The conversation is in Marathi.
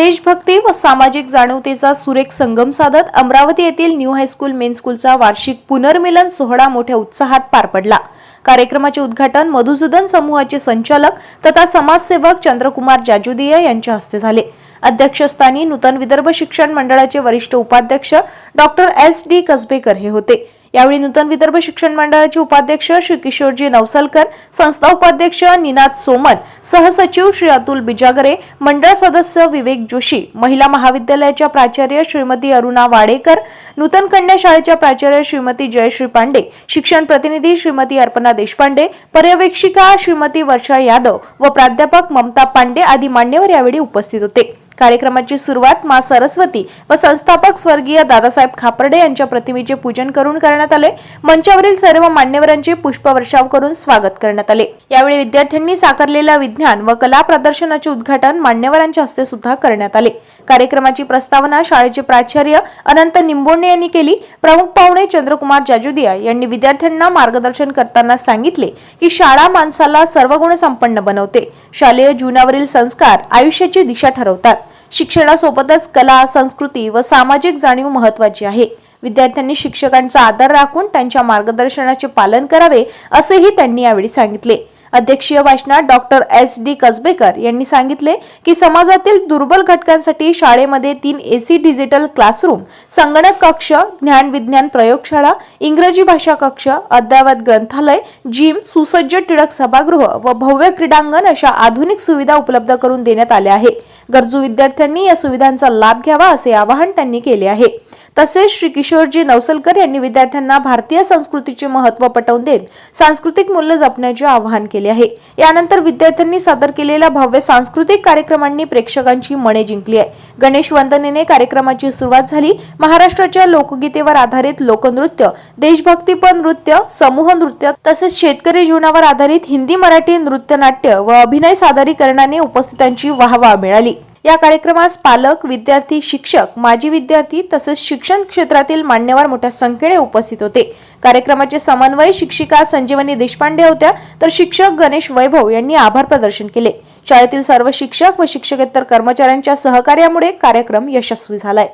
देशभक्ती व सामाजिक जाणीवतेचा सुरेख संगम साधत अमरावती येथील न्यू हायस्कूल मेन स्कूलचा वार्षिक पुनर्मिलन सोहळा मोठ्या उत्साहात पार पडला. कार्यक्रमाचे उद्घाटन मधुसूदन समूहाचे संचालक तथा समाजसेवक चंद्रकुमार जाजुदिया यांच्या हस्ते झाले. अध्यक्षस्थानी नूतन विदर्भ शिक्षण मंडळाचे वरिष्ठ उपाध्यक्ष डॉक्टर एस डी कसबेकर हे होते. यावेळी नूतन विदर्भ शिक्षण मंडळाचे उपाध्यक्ष श्री किशोरजी नवसलकर संस्था उपाध्यक्ष निनाद सोमन सहसचिव श्री अतुल बिजागरे मंडळ सदस्य विवेक जोशी महिला महाविद्यालयाच्या प्राचार्य श्रीमती अरुणा वाडेकर नूतन कन्या शाळेच्या प्राचार्य श्रीमती जयश्री पांडे शिक्षण प्रतिनिधी श्रीमती अर्पणा देशपांडे पर्यवेक्षिका श्रीमती वर्षा यादव व प्राध्यापक ममता पांडे आदी मान्यवर यावेळी उपस्थित होते. कार्यक्रमाची सुरुवात मा सरस्वती व संस्थापक स्वर्गीय दादासाहेब खापर्डे यांच्या प्रतिमेचे पूजन करून करण्यात आले. मंचावरील सर्व मान्यवरांचे पुष्पवर्षाव करून स्वागत करण्यात आले. यावेळी विद्यार्थ्यांनी साकारलेल्या विज्ञान व कला प्रदर्शनाचे उद्घाटन मान्यवरांच्या हस्ते सुद्धा करण्यात आले. कार्यक्रमाची प्रस्तावना शाळेचे प्राचार्य अनंत निंबोणे यांनी केली. प्रमुख पाहुणे चंद्रकुमार जाजुदिया यांनी विद्यार्थ्यांना मार्गदर्शन करताना सांगितले की शाळा माणसाला सर्व गुण संपन्न बनवते. शालेय जीवनावरील संस्कार आयुष्याची दिशा ठरवतात. शिक्षणासोबतच कला संस्कृती व सामाजिक जाणीव महत्वाची आहे. विद्यार्थ्यांनी शिक्षकांचा आदर राखून त्यांच्या मार्गदर्शनाचे पालन करावे असेही त्यांनी यावेळी सांगितले. अध्यक्षीय भाषणात डॉक्टर एस. डी. कसबेकर यांनी सांगितले की समाजातील दुर्बल घटकांसाठी शाळेमध्ये तीन एसी डिजिटल क्लासरूम संगणक कक्ष ज्ञान विज्ञान प्रयोगशाळा इंग्रजी भाषा कक्ष अद्ययावत ग्रंथालय जिम सुसज्ज टिळक सभागृह व भव्य क्रीडांगण अशा आधुनिक सुविधा उपलब्ध करून देण्यात आल्या आहे गरजू विद्यार्थ्यांनी या सुविधांचा लाभ घ्यावा असे आवाहन त्यांनी केले आहे. तसेच श्री किशोरजी नवसलकर यांनी विद्यार्थ्यांना भारतीय संस्कृतीचे महत्त्व पटवून देत सांस्कृतिक मूल्य जपण्याचे आवाहन केले आहे. यानंतर विद्यार्थ्यांनी सादर केलेल्या भव्य सांस्कृतिक कार्यक्रमांनी प्रेक्षकांची मने जिंकली आहे. गणेश वंदनेने कार्यक्रमाची सुरुवात झाली. महाराष्ट्राच्या लोकगीतेवर आधारित लोकनृत्य देशभक्तीपर नृत्य समूह नृत्य तसेच शेतकरी जीवनावर आधारित हिंदी मराठी नृत्य नाट्य व अभिनय सादरीकरणाने उपस्थितांची वाहवा मिळाली. या कार्यक्रमास पालक विद्यार्थी शिक्षक माजी विद्यार्थी तसेच शिक्षण क्षेत्रातील मान्यवर मोठ्या संख्येने उपस्थित होते. कार्यक्रमाचे समन्वय शिक्षिका संजीवनी देशपांडे होत्या. तर शिक्षक गणेश वैभव यांनी आभार प्रदर्शन केले. शाळेतील सर्व शिक्षक व शिक्षकेतर कर्मचाऱ्यांच्या सहकार्यामुळे कार्यक्रम यशस्वी झालाय.